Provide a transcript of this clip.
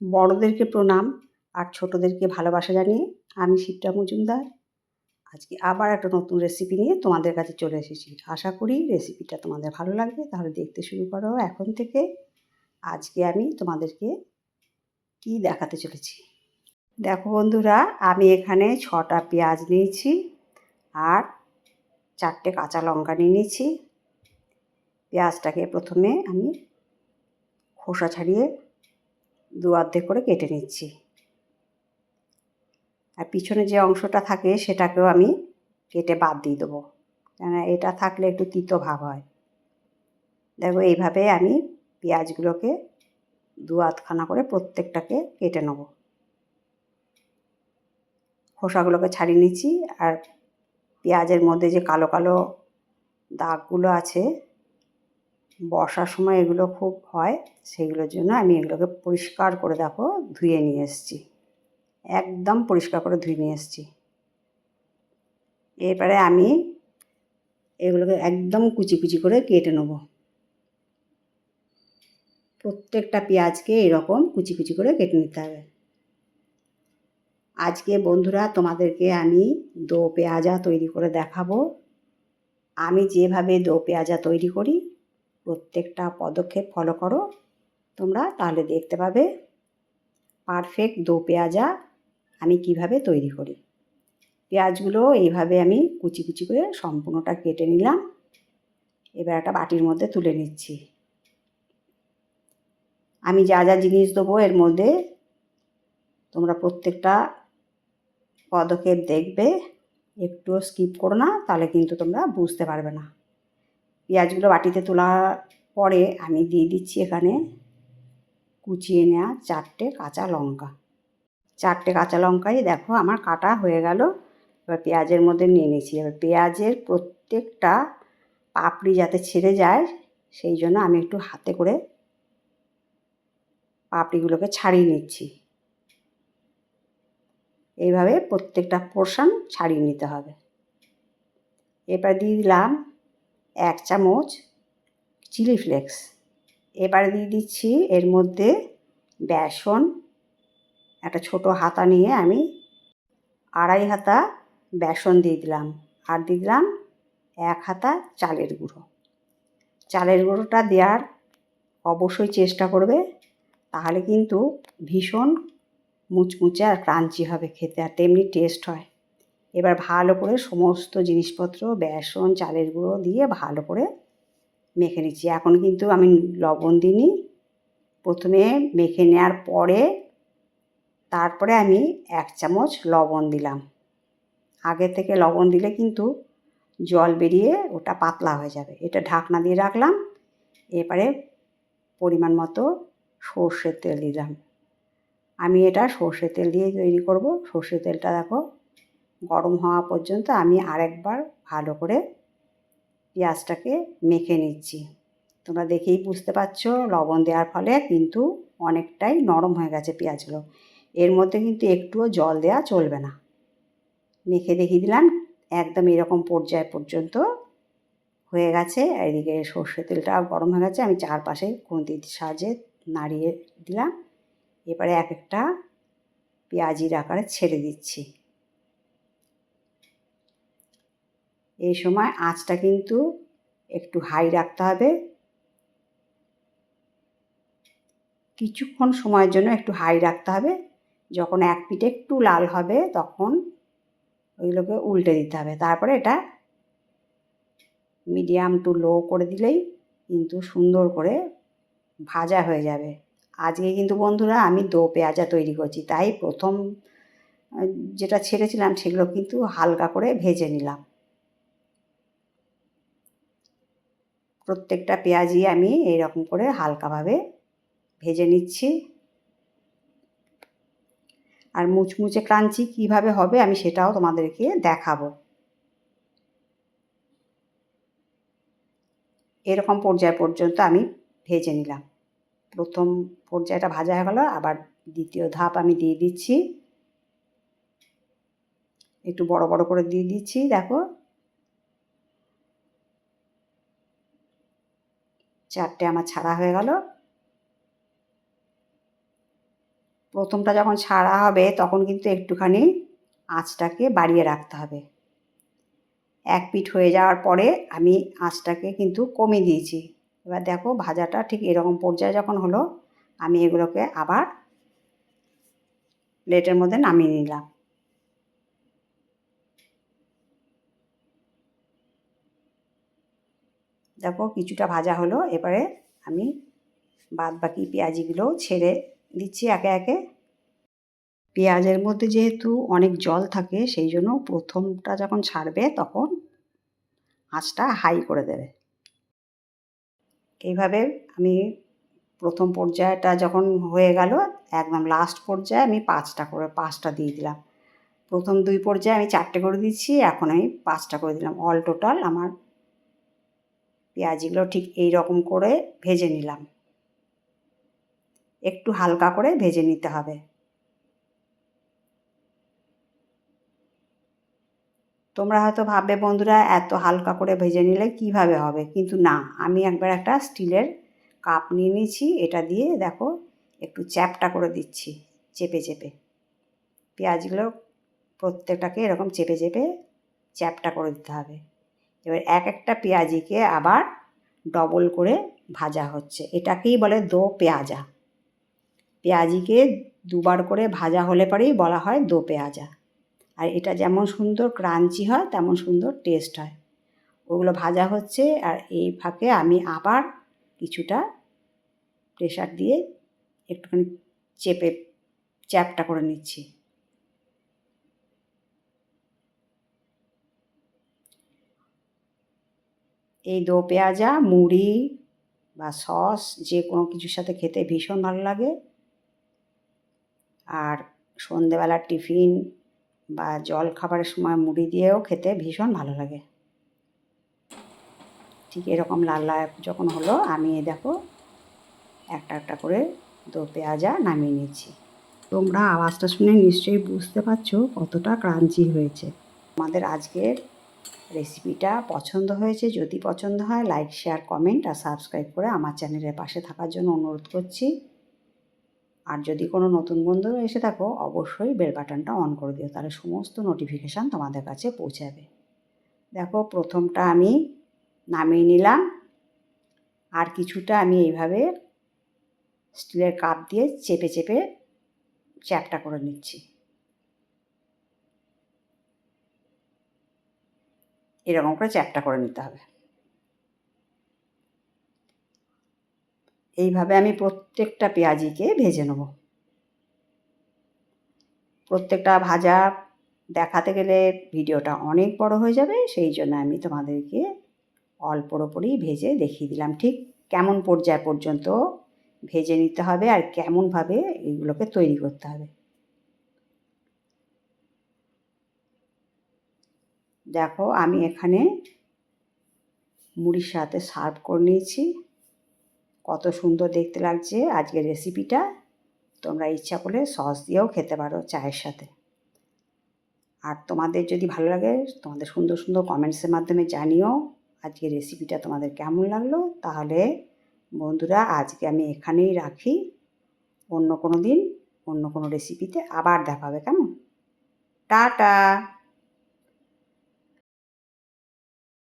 বড়োদেরকে প্রণাম আর ছোটোদেরকে ভালোবাসা জানিয়ে আমি শিপ্রা মজুমদার। আজকে আবার একটা নতুন রেসিপি নিয়ে তোমাদের কাছে চলে এসেছি। আশা করি রেসিপিটা তোমাদের ভালো লাগবে। তাহলে দেখতে শুরু করো এখন থেকে। আজকে আমি তোমাদেরকে কি দেখাতে চলেছি? দেখো বন্ধুরা, আমি এখানে ছটা পেঁয়াজ নিয়েছি আর চারটে কাঁচা লঙ্কা নিয়ে নিয়েছি। পেঁয়াজটাকে প্রথমে আমি খোসা ছাড়িয়ে দু অর্ধেক করে কেটে নিচ্ছি। আর পিছনে যে অংশটা থাকে সেটাকেও আমি কেটে বাদ দিয়ে দেবো। কেন এটা থাকলে একটু তিতো ভাব হয়। দেখো, এইভাবে আমি পেঁয়াজগুলোকে দু আধখানা করে প্রত্যেকটাকে কেটে নেব। খোসাগুলোকে ছাড়িয়ে নিচ্ছি। আর পেঁয়াজের মধ্যে যে কালো কালো দাগগুলো আছে বর্ষার সময় এগুলো খুব হয়, সেগুলোর জন্য আমি এগুলোকে পরিষ্কার করে দেখো, ধুয়ে নিয়ে এসেছি। একদম পরিষ্কার করে ধুয়ে নিয়ে এসেছি। এরপরে আমি এগুলোকে একদম কুচি কুচি করে কেটে নেব। প্রত্যেকটা পেঁয়াজকে এরকম কুচি কুচি করে কেটে নিতে হবে। আজকে বন্ধুরা তোমাদেরকে আমি দো পেঁয়াজা তৈরি করে দেখাবো। আমি যেভাবে দো পেঁয়াজা তৈরি করি প্রত্যেকটা পদক্ষেপ ফলো করো। তোমরা তাহলে দেখতে পাবে পারফেক্ট দো পেঁয়াজা আমি কীভাবে তৈরি করি। পেঁয়াজগুলো এইভাবে আমি কুচি কুচি করে সম্পূর্ণটা কেটে নিলাম। এবার একটা বাটির মধ্যে তুলে নিচ্ছি। আমি যা যা জিনিস দেবো এর মধ্যে তোমরা প্রত্যেকটা পদক্ষেপ দেখবে। একটুও স্কিপ করো না, তাহলে কিন্তু তোমরা বুঝতে পারবে না। পেঁয়াজগুলো বাটিতে তোলার পরে আমি দিয়ে দিচ্ছি এখানে কুচিয়ে নেওয়া চারটে কাঁচা লঙ্কা। চারটে কাঁচা লঙ্কাই দেখো আমার কাটা হয়ে গেল, এবার পেঁয়াজের মধ্যে নিয়ে নিয়েছি। এবার পেঁয়াজের প্রত্যেকটা পাপড়ি যাতে ছেড়ে যায়, সেই জন্য আমি একটু হাতে করে পাপড়িগুলোকে ছাড়িয়ে নিচ্ছি। এইভাবে প্রত্যেকটা পোর্শন ছাড়িয়ে নিতে হবে। এবার দিয়ে দিলাম এক চামচ চিলি ফ্লেক্স। এবারে দিয়ে দিচ্ছি এর মধ্যে বেসন, একটা ছোট হাতা নিয়ে আমি আড়াই হাতা বেসন দিয়ে দিলাম। আর দিয়ে দিলাম এক হাতা চালের গুঁড়ো। চালের গুঁড়োটা দেওয়ার অবশ্যই চেষ্টা করবে, তাহলে কিন্তু ভীষণ মুচমুচে আর ক্রাঞ্চি হবে খেতে, আর তেমনি টেস্ট হয়। এবার ভালো করে সমস্ত জিনিসপত্র, বেসন, চালের গুঁড়ো দিয়ে ভালো করে মেখে নিচ্ছি। এখন কিন্তু আমি লবণ দিইনি। প্রথমে মেখে নেওয়ার পরে তারপরে আমি এক চামচ লবণ দিলাম। আগে থেকে লবণ দিলে কিন্তু জল বেরিয়ে ওটা পাতলা হয়ে যাবে। এটা ঢাকনা দিয়ে রাখলাম। এবারে পরিমাণ মতো সর্ষের তেল দিলাম। আমি এটা সর্ষের তেল দিয়ে তৈরি করব। সর্ষের তেলটা দেখো গরম হওয়া পর্যন্ত আমি আরেকবার ভালো করে পেঁয়াজটাকে মেখে নিচ্ছি। তোমরা দেখেই বুঝতে পারছ, লবণ দেওয়ার ফলে কিন্তু অনেকটাই নরম হয়ে গেছে পেঁয়াজগুলো। এর মধ্যে কিন্তু একটুও জল দেওয়া চলবে না। মেখে দেখিয়ে দিলাম, একদম এরকম পর্যায় পর্যন্ত হয়ে গেছে। এদিকে সর্ষে তেলটা গরম হয়ে গেছে। আমি চারপাশে খুন্তির সাহায্যে নাড়িয়ে দিলাম। এবারে এক একটা পেঁয়াজির আকারে ছেড়ে দিচ্ছি। এই সময় আঁচটা কিন্তু একটু হাই রাখতে হবে। কিছুক্ষণ সময়ের জন্য একটু হাই রাখতে হবে। যখন এক পিঠে একটু লাল হবে, তখন ওইগুলোকে উল্টে দিতে হবে। তারপরে এটা মিডিয়াম টু লো করে দিলেই কিন্তু সুন্দর করে ভাজা হয়ে যাবে। আজকে কিন্তু বন্ধুরা আমি দো পেঁয়াজা তৈরি করছি, তাই প্রথম যেটা ছেড়েছিলাম সেগুলো কিন্তু হালকা করে ভেজে নিলাম। প্রত্যেকটা পেঁয়াজই আমি এইরকম করে হালকাভাবে ভেজে নিচ্ছি। আর মুচমুচে ক্রাঞ্চি কীভাবে হবে আমি সেটাও তোমাদেরকে দেখাবো। এরকম পর্যায় পর্যন্ত আমি ভেজে নিলাম। প্রথম পর্যায়টা ভাজা হয়ে গেলো, আবার দ্বিতীয় ধাপ আমি দিয়ে দিচ্ছি। একটু বড় বড় করে দিয়ে দিচ্ছি, দেখো। চারটে আমার ছাড়া হয়ে গেল। প্রথমটা যখন ছাড়া হবে, তখন কিন্তু একটুখানি আঁচটাকে বাড়িয়ে রাখতে হবে। এক পিঠ হয়ে যাওয়ার পরে আমি আঁচটাকে কিন্তু কমিয়ে দিয়েছি। এবার দেখো ভাজাটা ঠিক এরকম পর্যায়ে যখন হলো, আমি এগুলোকে আবার প্লেটের মধ্যে নামিয়ে নিলাম। দেখো কিছুটা ভাজা হলো, এবারে আমি বাদ বাকি পেঁয়াজিগুলো ছেড়ে দিচ্ছি একে একে। পেঁয়াজের মধ্যে যেহেতু অনেক জল থাকে, সেই জন্য প্রথমটা যখন ছাড়বে তখন আঁচটা হাই করে দেবে। এইভাবে আমি প্রথম পর্যায়টা যখন হয়ে গেল, একদম লাস্ট পর্যায়ে আমি পাঁচটা করে, পাঁচটা দিয়ে দিলাম। প্রথম দুই পর্যায়ে আমি চারটে করে দিচ্ছি, এখন আমি পাঁচটা করে দিলাম। অল টোটাল আমার পেঁয়াজিগুলো ঠিক এই রকম করে ভেজে নিলাম। একটু হালকা করে ভেজে নিতে হবে। তোমরা হয়তো ভাববে, বন্ধুরা, এত হালকা করে ভেজে নিলে কীভাবে হবে? কিন্তু না, আমি একবার একটা স্টিলের কাপ নিয়ে নিয়েছি, এটা দিয়ে দেখো, একটু চ্যাপটা করে দিচ্ছি চেপে চেপে। পেঁয়াজগুলো প্রত্যেকটাকে এরকম চেপে চেপে চ্যাপটা করে দিতে হবে। এবার এক একটা পেঁয়াজিকে আবার ডবল করে ভাজা হচ্ছে। এটাকেই বলে দো পেঁয়াজা। পেঁয়াজিকে দুবার করে ভাজা হলে পরেই বলা হয় দো পেঁয়াজা। আর এটা যেমন সুন্দর ক্রাঞ্চি হয়, তেমন সুন্দর টেস্ট হয়। ওগুলো ভাজা হচ্ছে আর এই ফাঁকে আমি আবার কিছুটা প্রেশার দিয়ে একটুখানি চেপে, চ্যাপটা করে নিচ্ছি। এই দো পেঁয়াজা, মুড়ি বা সস, যে কোনো কিছুর সাথে খেতে ভীষণ ভালো লাগে। আর সন্ধেবেলার টিফিন বা জল খাবারের সময় মুড়ি দিয়েও খেতে ভীষণ ভালো লাগে। ঠিক এরকম লাল লাল যখন হলো, আমি দেখো একটা একটা করে দো পেঁয়াজা নামিয়ে নিচ্ছি। তোমরা আওয়াজটা শুনে নিশ্চয়ই বুঝতে পারছ কতটা ক্রাঞ্চি হয়েছে। আমাদের আজকের রেসিপিটা পছন্দ হয়েছে, যদি পছন্দ হয় লাইক শেয়ার কমেন্ট আর সাবস্ক্রাইব করে আমার চ্যানেলের পাশে থাকার জন্য অনুরোধ করছি। আর যদি কোনো নতুন বন্ধু এসে থাকো, অবশ্যই বেল বাটনটা অন করে দিও, তাহলে সমস্ত নোটিফিকেশান তোমাদের কাছে পৌঁছাবে দেখো, প্রথমটা আমি নামিয়ে নিলাম। আর কিছুটা আমি এইভাবে স্টিলের কাপ দিয়ে চেপে চেপে চ্যাপটা করে নিচ্ছি। এরকম করে চ্যাপটা করে নিতে হবে। এইভাবে আমি প্রত্যেকটা পেঁয়াজিকে ভেজে নেব। প্রত্যেকটা ভাজা দেখাতে গেলে ভিডিওটা অনেক বড় হয়ে যাবে, সেই জন্য আমি তোমাদেরকে অল্পর ওপরেই ভেজে দেখিয়ে দিলাম। ঠিক কেমন পর্যায় পর্যন্ত ভেজে নিতে হবে আর কেমনভাবে এগুলোকে তৈরি করতে হবে। দেখো, আমি এখানে মুড়ির সাথে সার্ভ করে নিয়েছি। কত সুন্দর দেখতে লাগছে আজকের রেসিপিটা তোমরা ইচ্ছা করলে সস দিয়েও খেতে পারো চায়ের সাথে। আর তোমাদের যদি ভালো লাগে, তোমাদের সুন্দর সুন্দর কমেন্টসের মাধ্যমে জানিও আজকের রেসিপিটা তোমাদের কেমন লাগল। তাহলে বন্ধুরা, আজকে আমি এখানেই রাখি। অন্য কোনো দিন, অন্য কোনো রেসিপিতে আবার দেখাবে কেমন? টাটা!